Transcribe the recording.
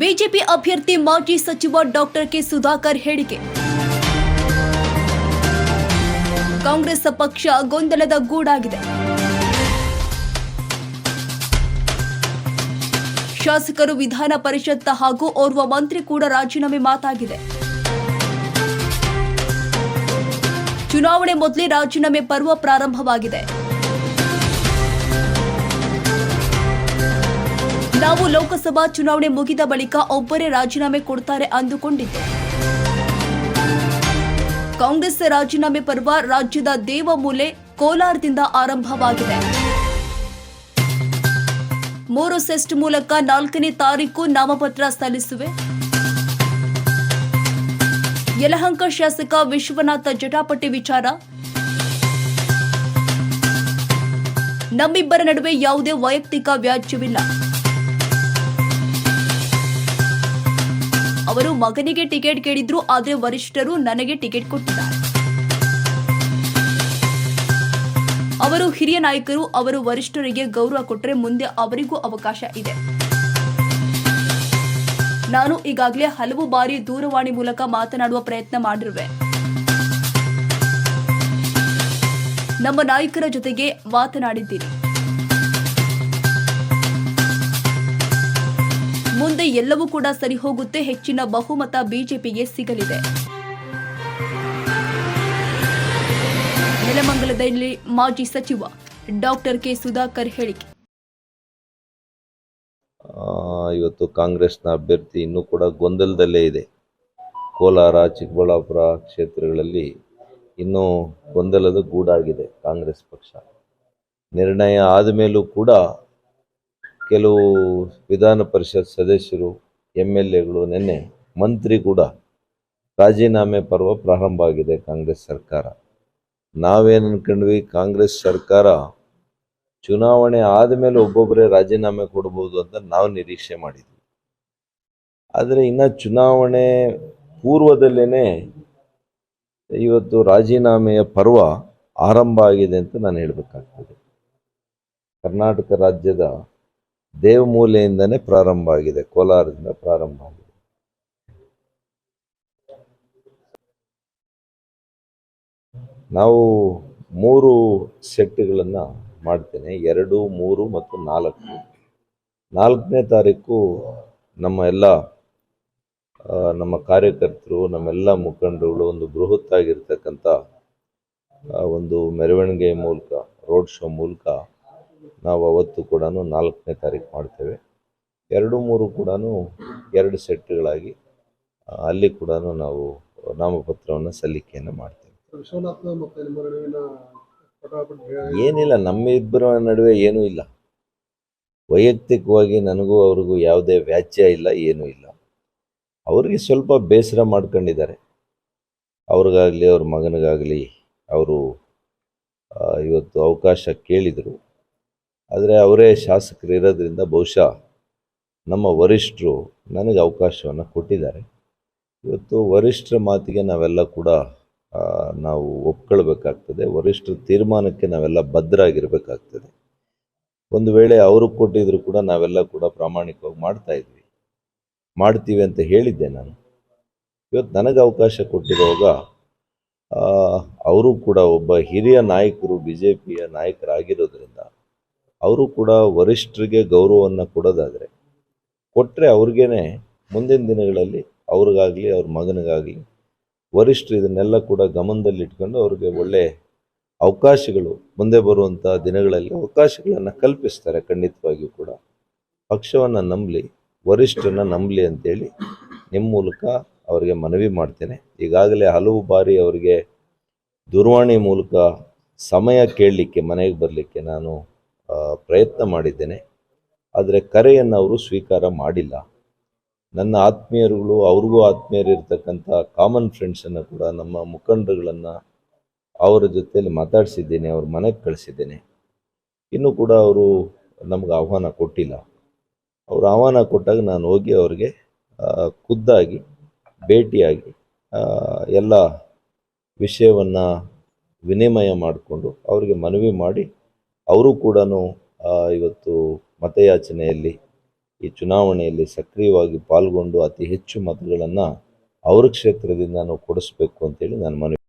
BJP ಅಭ್ಯರ್ಥಿ ಮಾಜಿ ಸಚಿವ ಡಾಕ್ಟರ್ ಕೆ ಸುಧಾಕರ್ ಹೇಳಿಕೆ. ಕಾಂಗ್ರೆಸ್ ಪಕ್ಷ ಗೊಂದಲದ ಗೂಡಾಗಿದೆ. ಶಾಸಕರು ವಿಧಾನ ಪರಿಷತ್ ಹಾಗೂ ಓರ್ವ ಮಂತ್ರಿ ಕೂಡ ರಾಜೀನಾಮೆ ಮಾತಾಗಿದೆ. ಚುನಾವಣೆ ಮೊದಲೇ ರಾಜೀನಾಮೆ ಪರ್ವ ಪ್ರಾರಂಭವಾಗಿದೆ. ನಾವು ಲೋಕಸಭಾ ಚುನಾವಣೆ ಮುಗಿದ ಬಳಿಕ ಒಬ್ಬರೇ ರಾಜೀನಾಮೆ ಕೊಡ್ತಾರೆ ಅಂದುಕೊಂಡಿದ್ದೆ. ಕಾಂಗ್ರೆಸ್ ರಾಜೀನಾಮೆ ಪರ್ವ ರಾಜ್ಯದ ದೇವಮೂಲೆ ಕೋಲಾರದಿಂದ ಆರಂಭವಾಗಿದೆ. ಮೂರು ಸೆಸ್ಟ್ ಮೂಲಕ ನಾಲ್ಕನೇ ತಾರೀಕು ನಾಮಪತ್ರ ಸಲ್ಲಿಸುವೆ. ಯಲಹಂಕ ಶಾಸಕ ವಿಶ್ವನಾಥ ಜಟಾಪಟ್ಟಿ ವಿಚಾರ. ನಮ್ಮಿಬ್ಬರ ನಡುವೆ ಯಾವುದೇ ವೈಯಕ್ತಿಕ ವ್ಯಾಜ್ಯವಿಲ್ಲ. ಅವರು ಮಗನಿಗೆ ಟಿಕೆಟ್ ಕೇಳಿದ್ರು, ಆದ್ರೆ ವರಿಷ್ಠರು ನನಗೆ ಟಿಕೆಟ್ ಕೊಟ್ಟಿದ್ದಾರೆ. ಅವರು ಹಿರಿಯ ನಾಯಕರು, ಅವರು ವರಿಷ್ಠರಿಗೆ ಗೌರವ ಕೊಟ್ಟರೆ ಮುಂದೆ ಅವರಿಗೂ ಅವಕಾಶ ಇದೆ. ನಾನು ಈಗಾಗಲೇ ಹಲವು ಬಾರಿ ದೂರವಾಣಿ ಮೂಲಕ ಮಾತನಾಡುವ ಪ್ರಯತ್ನ ಮಾಡಿರುವೆ. ನಮ್ಮ ನಾಯಕರ ಜೊತೆಗೆ ಮಾತನಾಡಿದ್ದೀರಿ. ಎಲ್ಲವೂ ಕೂಡ ಸರಿ ಹೋಗುತ್ತೆ. ಹೆಚ್ಚಿನ ಬಹುಮತ ಬಿಜೆಪಿಗೆ ಸಿಗಲಿದೆ. ನೆಲಮಂಗಲದಲ್ಲಿ ಮಾಜಿ ಸಚಿವ ಡಾಕ್ಟರ್ ಕೆ. ಸುಧಾಕರ್ ಹೇಳಿಕೆ. ಇವತ್ತು ಕಾಂಗ್ರೆಸ್ನ ಅಭ್ಯರ್ಥಿ ಇನ್ನೂ ಕೂಡ ಗೊಂದಲದಲ್ಲೇ ಇದೆ. ಕೋಲಾರ, ಚಿಕ್ಕಬಳ್ಳಾಪುರ ಕ್ಷೇತ್ರಗಳಲ್ಲಿ ಇನ್ನೂ ಗೊಂದಲದ ಗೂಡಾಗಿದೆ ಕಾಂಗ್ರೆಸ್ ಪಕ್ಷ. ನಿರ್ಣಯ ಆದಮೇಲೂ ಕೂಡ ಕೆಲವು ವಿಧಾನ ಪರಿಷತ್ ಸದಸ್ಯರು ಎಂ ಎಲ್ ಎಗಳು, ನಿನ್ನೆ ಮಂತ್ರಿ ಕೂಡ ರಾಜೀನಾಮೆ ಪರ್ವ ಪ್ರಾರಂಭ ಆಗಿದೆ ಕಾಂಗ್ರೆಸ್ ಸರ್ಕಾರ. ನಾವೇನು ಅನ್ಕೊಂಡ್ವಿ, ಕಾಂಗ್ರೆಸ್ ಸರ್ಕಾರ ಚುನಾವಣೆ ಆದಮೇಲೆ ಒಬ್ಬೊಬ್ಬರೇ ರಾಜೀನಾಮೆ ಕೊಡ್ಬೋದು ಅಂತ ನಾವು ನಿರೀಕ್ಷೆ ಮಾಡಿದ್ವಿ. ಆದರೆ ಇನ್ನು ಚುನಾವಣೆ ಪೂರ್ವದಲ್ಲೇ ಇವತ್ತು ರಾಜೀನಾಮೆಯ ಪರ್ವ ಆರಂಭ ಆಗಿದೆ ಅಂತ ನಾನು ಹೇಳಬೇಕಾಗ್ತದೆ. ಕರ್ನಾಟಕ ರಾಜ್ಯದ ದೇವಮೂಲೆಯಿಂದನೇ ಪ್ರಾರಂಭ ಆಗಿದೆ, ಕೋಲಾರದಿಂದ ಪ್ರಾರಂಭ ಆಗಿದೆ. ನಾವು ಮೂರು ಸೆಟ್ಗಳನ್ನು ಮಾಡ್ತೇನೆ, ಎರಡು, ಮೂರು ಮತ್ತು ನಾಲ್ಕು. ನಾಲ್ಕನೇ ತಾರೀಕು ನಮ್ಮ ಎಲ್ಲ ನಮ್ಮ ಕಾರ್ಯಕರ್ತರು, ನಮ್ಮೆಲ್ಲ ಮುಖಂಡರುಗಳು ಒಂದು ಬೃಹತ್ತಾಗಿರ್ತಕ್ಕಂಥ ಒಂದು ಮೆರವಣಿಗೆ ಮೂಲಕ, ರೋಡ್ ಶೋ ಮೂಲಕ ನಾವು ಅವತ್ತು ಕೂಡ ನಾಲ್ಕನೇ ತಾರೀಕು ಮಾಡ್ತೇವೆ. ಎರಡು ಮೂರು ಕೂಡ ಎರಡು ಸೆಟ್ಗಳಾಗಿ ಅಲ್ಲಿ ಕೂಡ ನಾವು ನಾಮಪತ್ರವನ್ನು ಸಲ್ಲಿಕೆಯನ್ನು ಮಾಡ್ತೇವೆ. ಏನಿಲ್ಲ ನಮ್ಮ ನಮ್ಮಿಬ್ಬರ ನಡುವೆ ಏನೂ ಇಲ್ಲ. ವೈಯಕ್ತಿಕವಾಗಿ ನನಗೂ ಅವ್ರಿಗೂ ಯಾವುದೇ ವ್ಯಾಜ್ಯ ಇಲ್ಲ ಏನೂ ಇಲ್ಲ. ಅವ್ರಿಗೆ ಸ್ವಲ್ಪ ಬೇಸರ ಮಾಡ್ಕೊಂಡಿದ್ದಾರೆ. ಅವ್ರಿಗಾಗಲಿ ಅವ್ರ ಮಗನಿಗಾಗಲಿ ಅವರು ಇವತ್ತು ಅವಕಾಶ ಕೇಳಿದರು. ಆದರೆ ಅವರೇ ಶಾಸಕರು ಇರೋದ್ರಿಂದ ಬಹುಶಃ ನಮ್ಮ ವರಿಷ್ಠರು ನನಗೆ ಅವಕಾಶವನ್ನು ಕೊಟ್ಟಿದ್ದಾರೆ. ಇವತ್ತು ವರಿಷ್ಠರ ಮಾತಿಗೆ ನಾವೆಲ್ಲ ಕೂಡ ನಾವು ಒಪ್ಕೊಳ್ಬೇಕಾಗ್ತದೆ. ವರಿಷ್ಠರ ತೀರ್ಮಾನಕ್ಕೆ ನಾವೆಲ್ಲ ಬದ್ಧರಾಗಿರ್ಬೇಕಾಗ್ತದೆ ಒಂದು ವೇಳೆ ಅವರು ಕೊಟ್ಟಿದ್ರು ಕೂಡ ನಾವೆಲ್ಲ ಕೂಡ ಪ್ರಾಮಾಣಿಕವಾಗಿ ಮಾಡ್ತಾ ಇದ್ವಿ. ಮಾಡ್ತೀವಿ ಅಂತ ಹೇಳಿದ್ದೆ ನಾನು. ಇವತ್ತು ನನಗೆ ಅವಕಾಶ ಕೊಟ್ಟಿರುವಾಗ ಅವರು ಕೂಡ ಒಬ್ಬ ಹಿರಿಯ ನಾಯಕರು ಬಿ ಜೆ ಪಿಯ ನಾಯಕರಾಗಿರೋದ್ರಿಂದ ಅವರು ಕೂಡ ವರಿಷ್ಠರಿಗೆ ಗೌರವವನ್ನು ಕೊಡೋದಾದರೆ ಕೊಟ್ಟರೆ ಅವ್ರಿಗೇ ಮುಂದಿನ ದಿನಗಳಲ್ಲಿ ಅವ್ರಿಗಾಗಲಿ, ಅವ್ರ ಮಗನಿಗಾಗಲಿ ವರಿಷ್ಠರು ಇದನ್ನೆಲ್ಲ ಕೂಡ ಗಮನದಲ್ಲಿಟ್ಕೊಂಡು ಅವ್ರಿಗೆ ಒಳ್ಳೆ ಅವಕಾಶಗಳು ಮುಂದೆ ಬರುವಂಥ ದಿನಗಳಲ್ಲಿ ಅವಕಾಶಗಳನ್ನು ಕಲ್ಪಿಸ್ತಾರೆ ಖಂಡಿತವಾಗಿಯೂ ಕೂಡ. ಪಕ್ಷವನ್ನು ನಂಬಲಿ, ವರಿಷ್ಠರನ್ನ ನಂಬಲಿ ಅಂತೇಳಿ ನಿಮ್ಮ ಮೂಲಕ ಅವರಿಗೆ ಮನವಿ ಮಾಡ್ತೇನೆ. ಈಗಾಗಲೇ ಹಲವು ಬಾರಿ ಅವರಿಗೆ ದೂರವಾಣಿ ಮೂಲಕ ಸಮಯ ಕೇಳಲಿಕ್ಕೆ, ಮನೆಗೆ ಬರಲಿಕ್ಕೆ ನಾನು ಪ್ರಯತ್ನ ಮಾಡಿದ್ದೇನೆ. ಆದರೆ ಕರೆಯನ್ನು ಅವರು ಸ್ವೀಕಾರ ಮಾಡಿಲ್ಲ. ನನ್ನ ಆತ್ಮೀಯರುಗಳು, ಅವ್ರಿಗೂ ಆತ್ಮೀಯರಿರ್ತಕ್ಕಂಥ ಕಾಮನ್ ಫ್ರೆಂಡ್ಸನ್ನು ಕೂಡ ನಮ್ಮ ಮುಖಂಡರುಗಳನ್ನು ಅವರ ಜೊತೆಯಲ್ಲಿ ಮಾತಾಡಿಸಿದ್ದೇನೆ, ಅವ್ರ ಮನೆಗೆ ಕಳಿಸಿದ್ದೇನೆ. ಇನ್ನೂ ಕೂಡ ಅವರು ನಮ್ಗೆ ಆಹ್ವಾನ ಕೊಟ್ಟಿಲ್ಲ. ಅವರು ಆಹ್ವಾನ ಕೊಟ್ಟಾಗ ನಾನು ಹೋಗಿ ಅವರಿಗೆ ಖುದ್ದಾಗಿ, ಭೇಟಿಯಾಗಿ ಎಲ್ಲ ವಿಷಯವನ್ನು ವಿನಿಮಯ ಮಾಡಿಕೊಂಡು ಅವರಿಗೆ ಮನವಿ ಮಾಡಿ ಅವರು ಕೂಡ ಇವತ್ತು ಮತಯಾಚನೆಯಲ್ಲಿ ಈ ಚುನಾವಣೆಯಲ್ಲಿ ಸಕ್ರಿಯವಾಗಿ ಪಾಲ್ಗೊಂಡು ಅತಿ ಹೆಚ್ಚು ಮತಗಳನ್ನು ಅವ್ರ ಕ್ಷೇತ್ರದಿಂದ ನಾವು ಕೊಡಿಸ್ಬೇಕು ಅಂತೇಳಿ ನಾನು ಮನವಿ